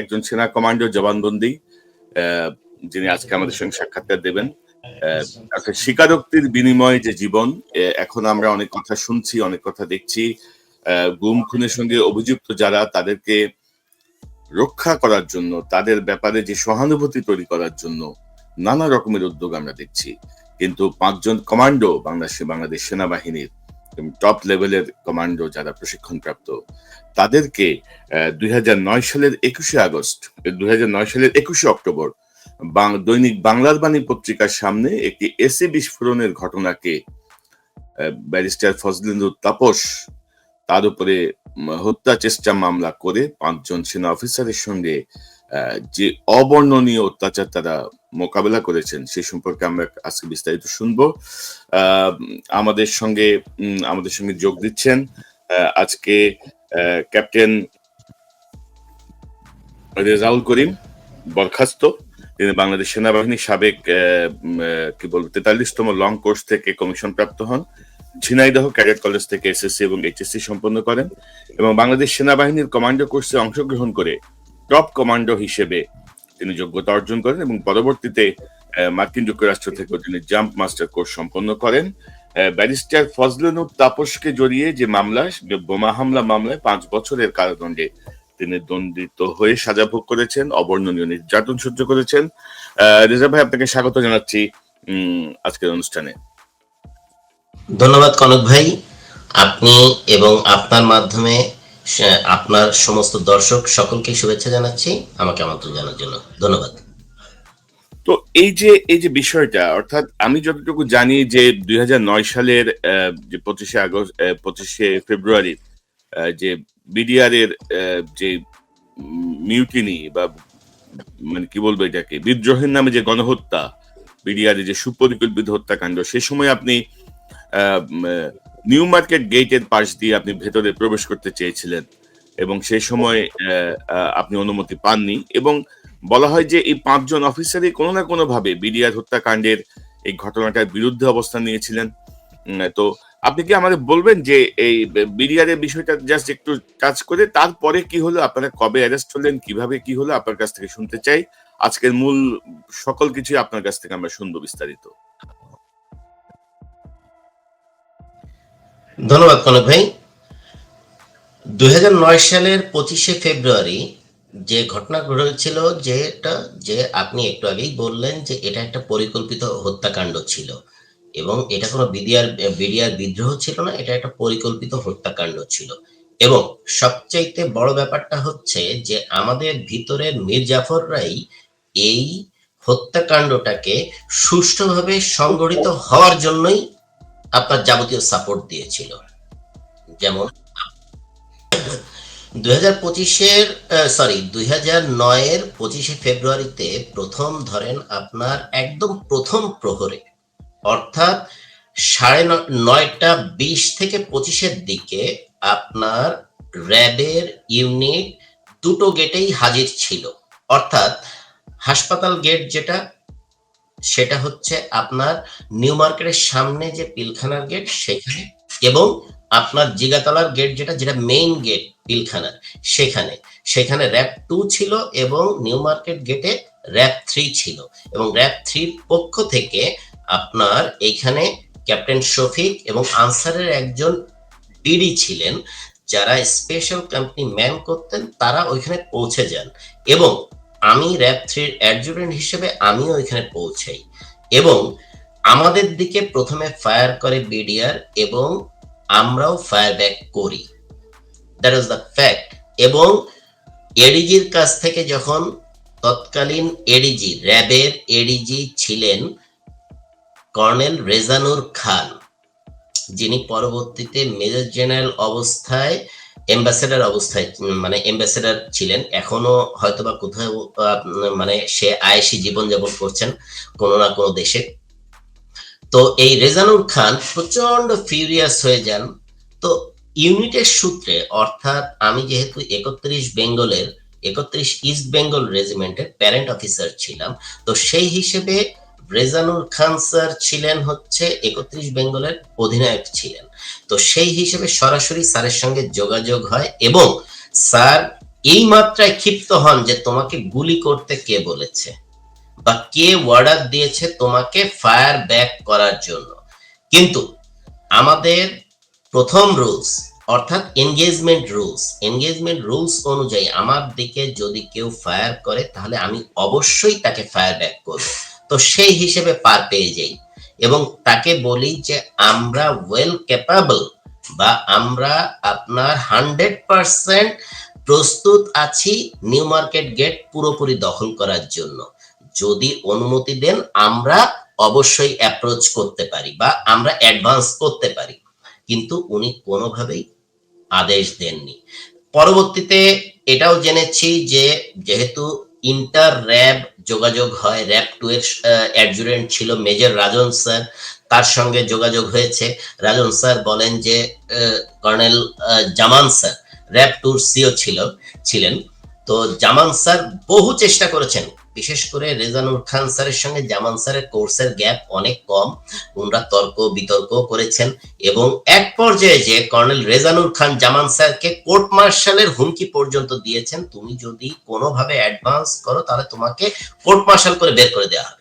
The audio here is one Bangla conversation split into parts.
একজন সেনা কমান্ডো জবানবন্দি যিনি আজকে আমাদের সঙ্গে সাক্ষাৎকার দেবেন। একটা স্বীকারোক্তির বিনিময়ে যে জীবন এখন আমরা অনেক কথা শুনছি, অনেক কথা দেখছি। গুম, খুনের সঙ্গে অভিযুক্ত যারা, তাদেরকে রক্ষা করার জন্য, তাদের ব্যাপারে যে সহানুভূতি তৈরি করার জন্য নানা রকমের উদ্যোগ আমরা দেখছি। কিন্তু পাঁচজন কমান্ডো, বাংলাদেশ বাংলাদেশ সেনাবাহিনীর টপ লেভেলের কমান্ডো যারা প্রশিক্ষণপ্রাপ্ত, তাদেরকে দুই হাজার নয় সালের একুশে আগস্ট দুই হাজার নয় সালের একুশে অক্টোবর দৈনিক বাংলার বাণী পত্রিকার সামনে একটি এসি বিস্ফোরণের ঘটনাকে ব্যারিস্টার ফজলিনুর তাপস তার উপরে হত্যা চেষ্টা মামলা করে পাঁচজন সেনা অফিসারের সঙ্গে যে অবর্ণনীয় অত্যাচার তারা মোকাবেলা করেছেন, সে সম্পর্কে আমরা আজকে বিস্তারিত শুনব। আমাদের সঙ্গে আমাদের সঙ্গে যোগ দিচ্ছেন আজকে ক্যাপ্টেন রেজাউল করিম বরখাস্ত। তিনি বাংলাদেশ সেনাবাহিনীর সাবেক কি বলব, তেতাল্লিশতম লং কোর্স থেকে কমিশন প্রাপ্ত হন। ঝিনাইদহ ক্যাডেট কলেজ থেকে এসএসসি এবং এইচএসসি সম্পন্ন করেন এবং বাংলাদেশ সেনাবাহিনীর কমান্ডো কোর্সে অংশগ্রহণ করে টপ কমান্ডো হিসেবে তিনি যোগ্যতা অর্জন করেন এবং পরবর্তীতে মার্কিন যুক্তরাষ্ট্র থেকে তিনি জাম্প মাস্টার কোর্স সম্পন্ন করেন। ব্যারিস্টার ফজলুনুর তাপসকে জড়িয়ে যে মামলা বোমা হামলা মামলায় পাঁচ বছরের কারাদণ্ডে তিনি দণ্ডিত হয়ে সাজা ভোগ করেছেন, অবর্ণনীয় নির্যাতন সহ্য করেছেন। রেজা ভাই, আপনাকে স্বাগত জানাচ্ছি আজকের অনুষ্ঠানে। ধন্যবাদ কনক ভাই। আপনি এবং আপনার মাধ্যমে আপনার সমস্ত দর্শক সকলকে শুভেচ্ছা জানাচ্ছি। আমাকে আমন্ত্রণ জানার জন্য ধন্যবাদ। তো এই যে এই যে বিষয়টা, অর্থাৎ আমি যতটুকু জানি যে দুই হাজার নয় সালের যে পঁচিশে আগস্ট পঁচিশে ফেব্রুয়ারি যে বিডিআর এর যে মিউটিনি বা মানে কি বলব এটাকে, বিদ্রোহের নামে যে গণহত্যা, বিডিআর যে সুপরিকল্পিত হত্যাকাণ্ড, সে সময় আপনি নিউ মার্কেট গেটের পাশ দিয়ে আপনি ভেতরে প্রবেশ করতে চেয়েছিলেন এবং সেই সময় আপনি অনুমতি পাননি এবং বলা হয় যে এই পাঁচজন অফিসারই কোনো না কোনো ভাবে বিডিআর হত্যাকাণ্ডের এই ঘটনাটার বিরুদ্ধে অবস্থান নিয়েছিলেন। তো আপনি কি আমাদের বলবেন যে এই বিডিআর এর বিষয়টা জাস্ট একটু টাচ করে তারপরে কি হলো? আপনারা কবে অ্যারেস্ট হলেন? কীভাবে কি হলো? আপনার কাছ থেকে শুনতে চাই। আজকের মূল সকল কিছু আপনার কাছ থেকে আমরা শুনব বিস্তারিত। ধন্যবাদ কনক ভাই। দুই হাজার নয় সালের পঁচিশে ফেব্রুয়ারি যে ঘটনা ঘটেছিল, যেটা, যে আপনি একটু আগেই বললেন যে এটা একটা পরিকল্পিত হত্যাকাণ্ড ছিল এবং এটা কোনো বিডিআর বিডিআর বিদ্রোহ ছিল না, এটা একটা পরিকল্পিত হত্যাকাণ্ড ছিল। এবং সবচাইতে বড় ব্যাপারটা হচ্ছে যে আমাদের ভিতরের মীর জাফররাই এই হত্যাকাণ্ডটাকে সুষ্ঠুভাবে সংগঠিত হওয়ার জন্যই আপনার যাবতীয় সাপোর্ট দিয়েছিল। যেমন, দুই হাজার পঁচিশের সরি দুই হাজার নয়ের পঁচিশে ফেব্রুয়ারিতে প্রথম ধরেন আপনার একদম প্রথম প্রহরে, অর্থাৎ সাড়ে নয়টা বিশ থেকে পঁচিশের দিকে আপনার র্যাবের ইউনিট দুটো গেটেই হাজির ছিল। অর্থাৎ হাসপাতাল গেট যেটা সেটা হচ্ছে আপনার নিউ মার্কেটের সামনে যে পিলখানার গেট সেখানে এবং আপনার জিগাতলার গেট যেটা যেটা মেইন গেট পিলখানার, সেখানে। সেখানে র্যাপ টু ছিল এবং নিউ মার্কেট গেটে র্যাপ থ্রি ছিল এবং র্যাপ থ্রির পক্ষ থেকে আপনার এইখানে ক্যাপ্টেন শফিক এবং আনসারের একজন ডিডি ছিলেন, যারা স্পেশাল কোম্পানি ম্যান করতেন, তারা ওইখানে পৌঁছে যান এবং আমি র্যাপ থ্রির অ্যাডজুটেন্ট হিসেবে আমিও ওইখানে পৌঁছাই এবং আমাদের দিকে প্রথমে ফায়ার করে বিডিআর এবং আমরাও ফায়ার ব্যাক করি। দ্যাট ইজ দ্য ফ্যাক্ট এবং এডিজির কাছ থেকে যখন তৎকালীন এডিজি, র্যাবের এডিজি ছিলেন কর্নেল রেজানুর খান, যিনি পরবর্তীতে মেজর জেনারেল অবস্থায় এম্বাসেডার অবস্থায় মানে এম্বাসেডার ছিলেন। এখনও হয়তোবা কোথাও মানে সে আয়েসি জীবনযাপন করছেন কোনো না কোনো দেশে। তো এই রেজানুর খান প্রচণ্ড ফিউরিয়াস হয়ে যান। তো ইউনিটের সূত্রে, অর্থাৎ আমি যেহেতু একত্রিশ বেঙ্গলের, একত্রিশ ইস্ট বেঙ্গল রেজিমেন্টের প্যারেন্ট অফিসার ছিলাম, তো সেই হিসেবে রেজানুর খান স্যার ছিলেন হচ্ছে একত্রিশ বেঙ্গলের অধিনায়ক ছিলেন। তো সেই হিসেবে সরাসরি স্যারের সঙ্গে যোগাযোগ হয় এবং স্যার এই মাত্রায় ক্ষিপ্ত হন যে তোমাকে গুলি করতে কে বলেছে বা কে অর্ডার দিয়েছে তোমাকে ফায়ার ব্যাক করার জন্য। কিন্তু আমাদের প্রথম রুলস, অর্থাৎ এনগেজমেন্ট রুলস এনগেজমেন্ট রুলস অনুযায়ী আমার দিকে যদি কেউ ফায়ার করে তাহলে আমি অবশ্যই তাকে ফায়ার ব্যাক করব। তো সেই হিসেবে পার পেয়ে যাই। এবং তাকে বলি যে, আমরা ওয়েল ক্যাপাবল বা আমরা আপনার হান্ড্রেড পার্সেন্ট প্রস্তুত আছি নিউ মার্কেট গেট পুরোপুরি দখল করার জন্য। যদি অনুমতি দেন, আমরা অবশ্যই অ্যাপ্রোচ করতে পারি বা আমরা অ্যাডভান্স করতে পারি। কিন্তু উনি কোনোভাবেই আদেশ দেননি। পরবর্তীতে এটাও জেনেছি যে, যেহেতু ইন্টার র্যাব যোগাযোগ হয়। র্যাপ টু এর অ্যাডজুরেন্ট ছিল মেজর রাজন স্যার তার সঙ্গে যোগাযোগ হয়েছে। রাজন স্যার বলেন যে কর্নেল জামান স্যার র্যাব টুর সিও ছিল, ছিলেন। তো জামান স্যার বহু চেষ্টা করেছেন। বিশেষ করে রেজানুর খান স্যারের সঙ্গে জামান স্যারের কোর্সের গ্যাপ অনেক কম। ওনারা তর্ক, বিতর্ক করেছেন এবং এক পর্যায়ে যে কর্নেল রেজানুর খান জামান স্যারকে কোর্ট মার্শালের হুমকি পর্যন্ত দিয়েছেন, তুমি যদি কোনোভাবে অ্যাডভান্স করো, তাহলে তোমাকে কোর্ট মার্শাল করে বের করে দেওয়া হবে।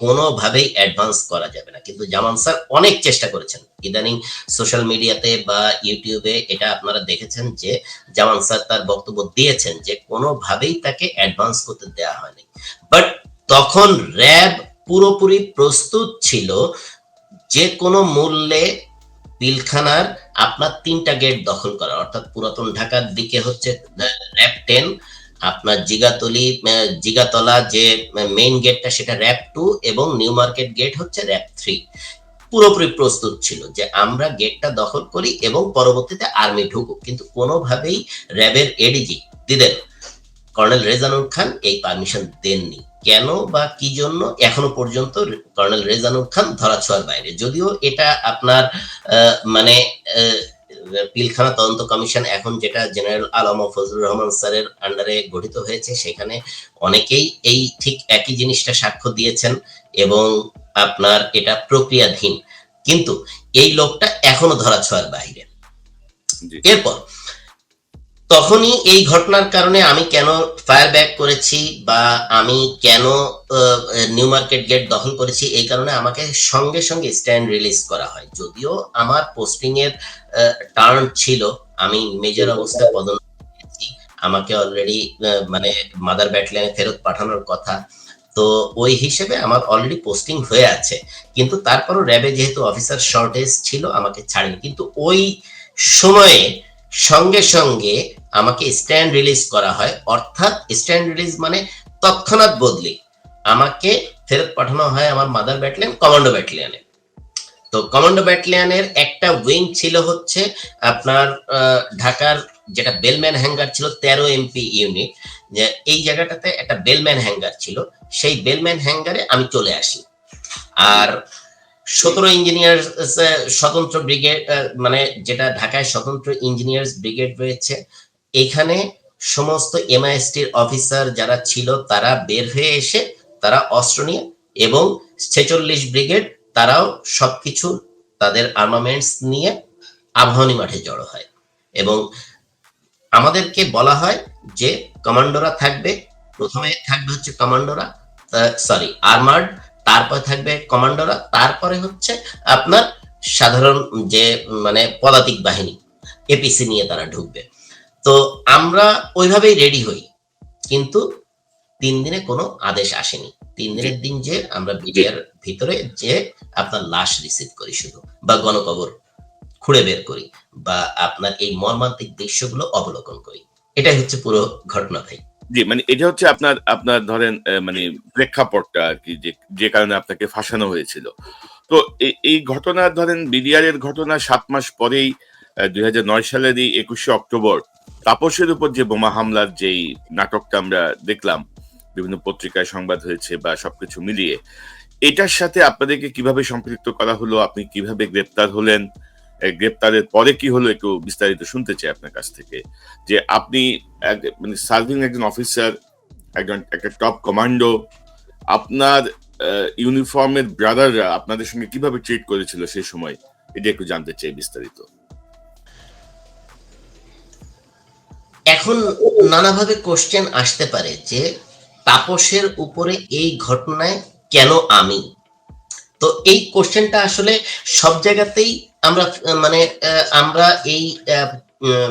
কোনোভাবেই অ্যাডভান্স করা যাবে না। কিন্তু জামান স্যার অনেক চেষ্টা করেছেন। ইদানিং সোশ্যাল মিডিয়াতে বা ইউটিউবে এটা আপনারা দেখেছেন যে জামান স্যার তার বক্তব্য দিয়েছেন যে কোনোভাবেই তাকে অ্যাডভান্স করতে দেওয়া হয়নি। বাট তখন র্যাব পুরোপুরি প্রস্তুত ছিল যে কোনো মূল্যে পিলখানার আপনার তিনটা গেট দখল করা। অর্থাৎ পুরাতন ঢাকার দিকে হচ্ছে র্যাব টেন আপনার জিগাতলি জিগাতলা যে মেইন গেটটা সেটা র্যাব টু এবং নিউ মার্কেট গেট হচ্ছে র্যাপ থ্রি পুরোপুরি প্রস্তুত ছিল যে আমরা গেটটা দখল করি এবং পরবর্তীতে আর্মি ঢুকুক কিন্তু কোনোভাবেই র্যাবের এডিজি দিদেন, কর্নেল রেজানুর খান এই পারমিশন দেননি। কেন বা কি জন্য? এখনও পর্যন্ত কর্নেল রেজানুর খান ধরাছোঁয়ার বাইরে। যদিও এটা আপনার মানে পিলখানা তদন্ত কমিশন এখন যেটা জেনারেল আলম ফজলুর রহমান স্যারের আন্ডারে গঠিত হয়েছে সেখানে অনেকেই এই ঠিক একই জিনিসটা সাক্ষ্য দিয়েছেন এবং আপনার এটা প্রক্রিয়াধীন। কিন্তু এই লোকটা এখনও ধরাছোঁয়ার বাইরে। বাহিরে এরপর তখনই এই ঘটনার কারণে আমি কেন ফায়ার ব্যাক করেছি বা আমি কেন নিউ মার্কেট গেট দখল করেছি, এই কারণে আমাকে সঙ্গে সঙ্গে স্ট্যান্ড রিলিজ করা হয়। যদিও আমার পোস্টিং এর টার্ন ছিল, আমি মেজর অবস্থায় পদোন্নতি। আমাকে অলরেডি মানে মাদার ব্যাটালিয়নে ফেরত পাঠানোর কথা। তো ওই হিসেবে আমার অলরেডি পোস্টিং হয়ে আছে। কিন্তু তারপরও র্যাবে যেহেতু অফিসার শর্টেজ ছিল, আমাকে ছাড়েনি। কিন্তু ওই সময়ে সঙ্গে সঙ্গে আমাকে স্ট্যান্ড রিলিজ করা হয়। অর্থাৎ স্ট্যান্ড রিলিজ মানে তৎক্ষণাৎ বদলি। আমাকে ফেরত পাঠানো হয় আমার মাদার ব্যাটালিয়ন কমান্ডো ব্যাটালিয়নে তো কমান্ডো ব্যাটালিয়নের একটা উইং ছিল হচ্ছে আপনার ঢাকার যেটা বেলম্যান হ্যাঙ্গার ছিল তেরো এমপি ইউনিট এই জায়গাটাতে একটা বেলম্যান হ্যাঙ্গার ছিল। সেই বেলম্যান হ্যাঙ্গারে আমি চলে আসি। আর সতেরো ইঞ্জিনিয়ার স্বতন্ত্র ব্রিগেড মানে যেটা ঢাকায় স্বতন্ত্র ইঞ্জিনিয়ার্স ব্রিগেড রয়েছে এখানে সমস্ত এমআইএসটির অফিসার যারা ছিল, তারা বের হয়ে এসে তারা অস্ত্র নিয়ে এবং ছেচল্লিশ ব্রিগেড তারাও সবকিছু তাদের আর্মামেন্টস নিয়ে আবাহনী মাঠে জড়ো হয়। এবং আমাদেরকে বলা হয় যে কমান্ডোরা থাকবে, প্রথমে থাকবে হচ্ছে কমান্ডোরা সরি আর্মার্ড তারপরে থাকবে কমান্ডোরা, তারপরে হচ্ছে আপনার সাধারণ যে মানে পদাতিক বাহিনী এপিসি নিয়ে তারা ঢুকবে। তো আমরা ওইভাবেই রেডি হই। কিন্তু তিন দিনে কোনো আদেশ আসেনি। তিন দিনের দিন যে আমরা বিডিআর ভিতরে যে আপনার লাশ রিসিভ করি শুধু বা গণকবর খুঁড়ে বের করি বা আপনার এই মর্মান্তিক দৃশ্যগুলো অবলোকন করি। এটাই হচ্ছে পুরো ঘটনা ভাই। জি মানে এটা হচ্ছে আপনার আপনার ধরেন মানে প্রেক্ষাপটটা আর কি যে যে কারণে আপনাকে ফাঁসানো হয়েছিল। তো এই- এই ঘটনা ধরেন বিডিআর এর ঘটনা সাত মাস পরেই দুই হাজার নয় সালেরই একুশে অক্টোবর তাপসের উপর যে বোমা হামলার যেই নাটকটা আমরা দেখলাম, বিভিন্ন পত্রিকায় সংবাদ হয়েছে বা সবকিছু মিলিয়ে, এটার সাথে আপনাদেরকে কীভাবে সম্পৃক্ত করা হলো, আপনি কীভাবে গ্রেপ্তার হলেন গ্রেপ্তারের পরে কি হলো একটু বিস্তারিত শুনতে চাই আপনার কাছ থেকে, যে আপনি মানে সার্ভিং একজন অফিসার, একজন, একটা টপ কমান্ডো, আপনার ইউনিফর্মের ব্রাদাররা আপনাদের সঙ্গে কীভাবে ট্রিট করেছিল সেই সময়, এটা একটু জানতে চাই বিস্তারিত। এখন নানাভাবে কোশ্চেন আসতে পারে যে তাপসের উপরে এই ঘটনায় কেন আমি? তো এই কোশ্চেনটা আসলে সব জায়গাতেই আমরা মানে আহ, আমরা এই আহ,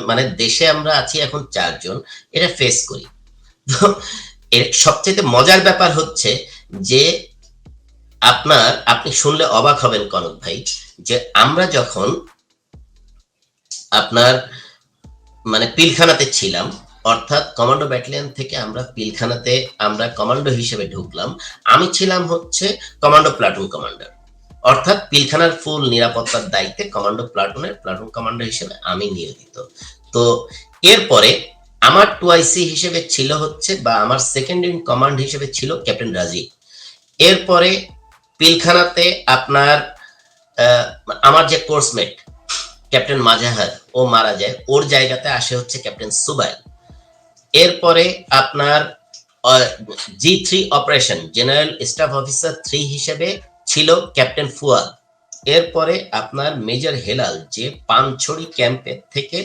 মানে দেশে আমরা আছি এখন চারজন এটা ফেস করি। তো এর সবচেয়ে মজার ব্যাপার হচ্ছে যে আপনার আপনি শুনলে অবাক হবেন কনক ভাই যে আমরা যখন আপনার মানে পিলখানাতে ছিলাম। অর্থাৎ কমান্ডো ব্যাটালিয়ন থেকে আমরা পিলখানাতে আমরা কমান্ডো হিসেবে ঢুকলাম। আমি ছিলাম হচ্ছে কমান্ডো প্লাটুন কমান্ডার। অর্থাৎ পিলখানার ফুল নিরাপত্তার দায়িত্বে কমান্ডো প্লাটুনের প্লাটুন কমান্ডার হিসেবে আমি নিয়োজিত। তো এরপরে আমার টুআইসি হিসেবে ছিল হচ্ছে বা আমার সেকেন্ড ইন কমান্ড হিসেবে ছিল ক্যাপ্টেন রাজীব। এরপরে পিলখানাতে আপনার আমার যে কোর্সমেট, ক্যাপ্টেন মাজাহার ও মারা যায়। ওর জায়গাতে আসে হচ্ছে ক্যাপ্টেন সুবাইল। এরপরে আপনার G three operation, general staff officer three হিসেবে ছিল ক্যাপ্টেন ফুয়াদ এরপরে আপনার মেজর হেলাল, যে পানছড়ি ক্যাম্পের থেকে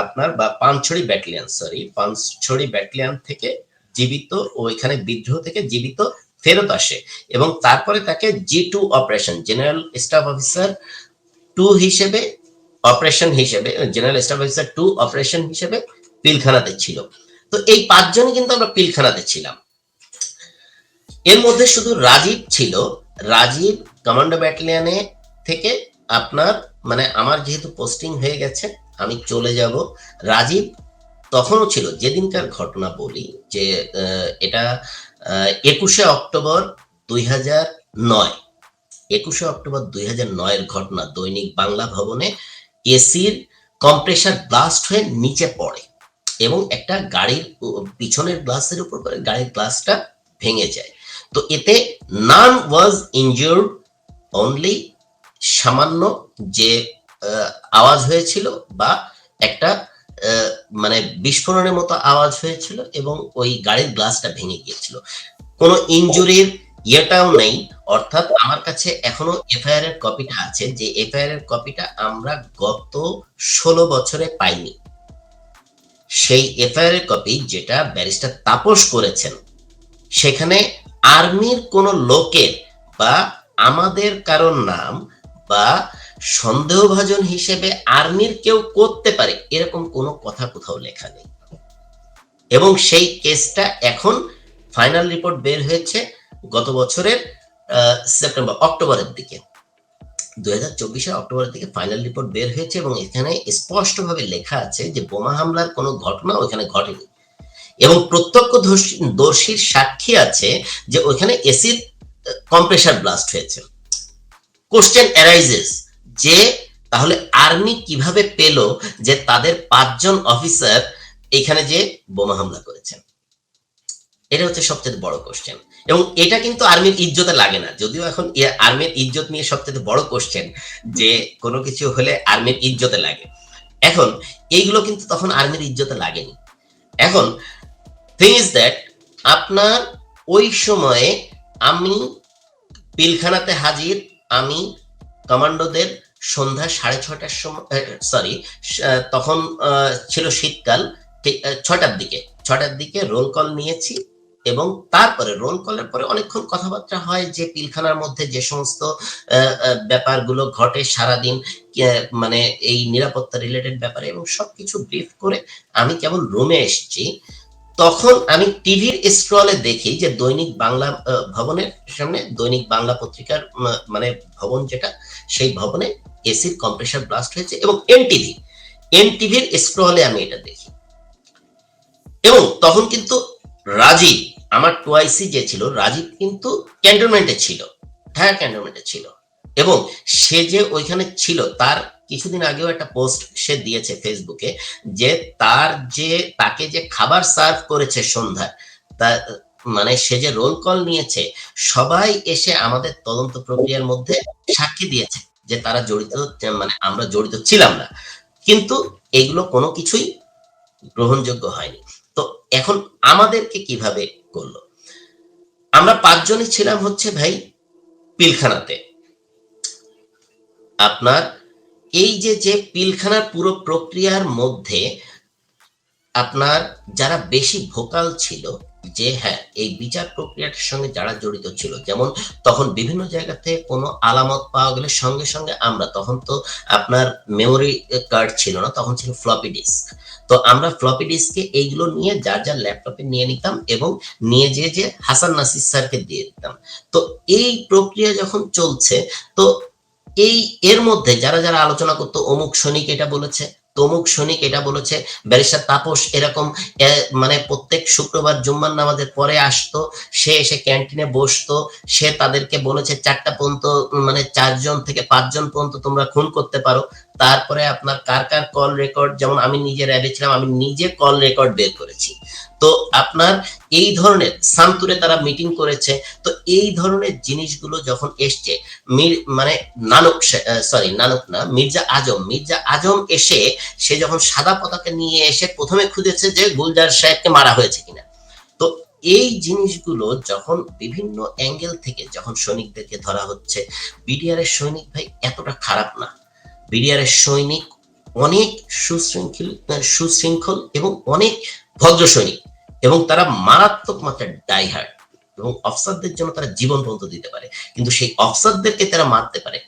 আপনার, বা Panchhari battalion sorry Panchhari battalion থেকে জীবিত ওইখানে বিদ্রোহ থেকে জীবিত ফেরত আসে। এবং তারপরে তাকে G two operation, general staff officer two হিসেবে অপারেশন হিসেবে general staff officer two operation হিসেবে পিলখানাতে ছিল। তো এই পাঁচজনই কিন্তু আমরা পিলখানাতে ছিলাম। এর মধ্যে শুধু রাজীব ছিল। রাজীব কমান্ডো ব্যাটালিয়নে থেকে আপনার মানে আমার যেহেতু পোস্টিং হয়ে গেছে, আমি চলে যাব। রাজীব তখনও ছিল, যেদিনকার ঘটনা বলি, যে এটা একুশে অক্টোবর দুই হাজার নয়। একুশে অক্টোবর দুই হাজার নয়ের ঘটনা দৈনিক বাংলা ভবনে এসির কম্প্রেসার ব্লাস্ট হয়ে নিচে পড়ে এবং একটা গাড়ির পিছনের গ্লাসের উপর গাড়ির গ্লাসটা ভেঙে যায়। তো এতে নান ওয়াজ ইনজিউর্ড অনলি সামান্য যে আওয়াজ হয়েছিল বা একটা মানে বিস্ফোরণের মতো আওয়াজ হয়েছিল এবং ওই গাড়ির গ্লাসটা ভেঙে গিয়েছিল। কোনো ইনজুরির ইয়েটাও নেই। অর্থাৎ আমার কাছে এখনও এফআইআর এর কপিটা আছে, যে এফআইআর এর কপিটা আমরা গত ষোলো বছরে পাইনি। সেই এফআইআর এর কপি যেটা ব্যারিস্টার তাপস করেছেন, সেখানে আর্মির কোন লোকের বা আমাদের কারোর নাম বা সন্দেহভাজন হিসেবে আর্মির কেউ করতে পারে, এরকম কোনো কথা কোথাও লেখা নেই। এবং সেই কেসটা এখন ফাইনাল রিপোর্ট বের হয়েছে গত বছরের সেপ্টেম্বর অক্টোবরের দিকে। দুই হাজার চব্বিশের অক্টোবরের দিকে ফাইনাল রিপোর্ট বের হয়েছে এবং এখানে স্পষ্টভাবে লেখা আছে যে বোমা হামলার কোনো ঘটনা ওখানে ঘটেনি। এবং প্রত্যক্ষদর্শী দর্শীর সাক্ষী আছে যে ওইখানে এসিড কম্প্রেসার ব্লাস্ট হয়েছে। কোশ্চেন অ্যারাইজেস যে তাহলে আর্মি কীভাবে পেল যে তাদের পাঁচজন অফিসার এখানে যে বোমা হামলা করেছেন এটা হচ্ছে সবচেয়ে বড় কোশ্চেন এবং এটা কিন্তু আর্মির ইজ্জতে লাগে না। যদিও এখন আর্মির ইজ্জত নিয়ে সবচেয়ে বড় কোশ্চেন যে কোনো কিছু হলে আর্মির ইজ্জতে লাগে। এখন, এইগুলো কিন্তু তখন আর্মির ইজ্জতে লাগেনি। এখন থিং ইজ দ্যাট আপনার ওই সময়ে আমি পিলখানাতে হাজির, আমি কমান্ডোদের সন্ধ্যা সাড়ে ছটার সময় সরি তখন ছিল শীতকাল ছটার দিকে। ছটার দিকে রোল কল নিয়েছি এবং তারপরে রোল কলের পরে অনেকক্ষণ কথাবার্তা হয় যে পিলখানার মধ্যে যে সমস্ত ব্যাপারগুলো ঘটে সারাদিন মানে এই নিরাপত্তা রিলেটেড ব্যাপারে এবং সবকিছু ব্রিফ করে আমি কেবল রুমে এসেছি। তখন আমি টিভির স্ক্রলে দেখি যে দৈনিক বাংলা ভবনের সামনে দৈনিক বাংলা পত্রিকার মানে ভবন যেটা, সেই ভবনে এসির কম্প্রেসার ব্লাস্ট হয়েছে এবং এনটিভি এনটিভির স্ক্রলে আমি এটা দেখি। এবং তখন কিন্তু রাজীব আমার টুয়াইসি যে ছিল, রাজীব কিন্তু ক্যান্টনমেন্টে ছিল। ঢাকা ক্যান্টনমেন্টে ছিল। এবং সে যে ওইখানে ছিল, তার কিছুদিন আগেও একটা পোস্ট সে দিয়েছে ফেসবুকে যে তার যে, তাকে যে খাবার সার্ভ করেছে সন্ধ্যায়, তা মানে সে যে রোল কল নিয়েছে, সবাই এসে আমাদের তদন্ত প্রক্রিয়ার মধ্যে সাক্ষী দিয়েছে যে তারা জড়িত মানে আমরা জড়িত ছিলাম না। কিন্তু এগুলো কোনো কিছুই গ্রহণযোগ্য হয়নি। তো এখন আমাদেরকে কীভাবে করল। আমরা পাঁচজনই ছিলাম হচ্ছে ভাই পিলখানাতে। আপনার এই যে যে পিলখানার পুরো প্রক্রিয়ার মধ্যে আপনার যারা বেশি ভোকাল ছিল যে হ্যাঁ এই বিচার প্রক্রিয়াটার সঙ্গে যারা জড়িত ছিল, যেমন তখন বিভিন্ন জায়গাতে কোনো আলামত পাওয়া গেলে সঙ্গে সঙ্গে আমরা, তখন তো আপনার মেমোরি কার্ড ছিল না, তখন ছিল ফ্লপি ডিস্ক তো আমরা ফ্লপি ডিস্কে এইগুলো নিয়ে যার যার ল্যাপটপে নিয়ে নিতাম এবং নিয়ে যেয়ে যে হাসান নাসির স্যারকে দিয়ে দিতাম। তো এই প্রক্রিয়া যখন চলছে, তো এই এর মধ্যে যারা যারা আলোচনা করতো, অমুক সৈনিক এটা বলেছে তমুক সৈনিক এটা বলেছে, ব্যারিস্টার তাপস এরকম মানে প্রত্যেক শুক্রবার জুম্মান নামাজের পরে আসতো, সে এসে ক্যান্টিনে বসতো, সে তাদেরকে বলেছে, চারটা পর্যন্ত মানে চারজন থেকে পাঁচজন পর্যন্ত তোমরা খুন করতে পারো। তারপরে আপনার কার কার কল রেকর্ড যেমন আমি নিজে র্যাবে ছিলাম, আমি নিজে কল রেকর্ড বের করেছি। তো আপনার এই ধরনের, সান্তুরে তারা মিটিং করেছে, তো এই ধরনের জিনিসগুলো যখন এসছে মানে নানক সরি নানক না, মির্জা আজম মির্জা আজম এসে, সে যখন সাদা পতাকা নিয়ে এসে প্রথমে খুঁজেছে যে গুলজার সাহেবকে মারা হয়েছে কিনা। তো এই জিনিসগুলো যখন বিভিন্ন অ্যাঙ্গেল থেকে, যখন সৈনিকদেরকে ধরা হচ্ছে বিডিআর এর সৈনিক ভাই এতটা খারাপ না। বিডিআর এর সৈনিক, অনেক সুশৃঙ্খল সুশৃঙ্খল এবং অনেক ভদ্র সৈনিক এবং তারা মারাত্মক মাত্রায় ডাইহার্ড এবং অফসারদের জন্য তারা জীবন পর্যন্ত দিতে পারে। কিন্তু সেই অফসারদেরকে তারা মারতে পারে।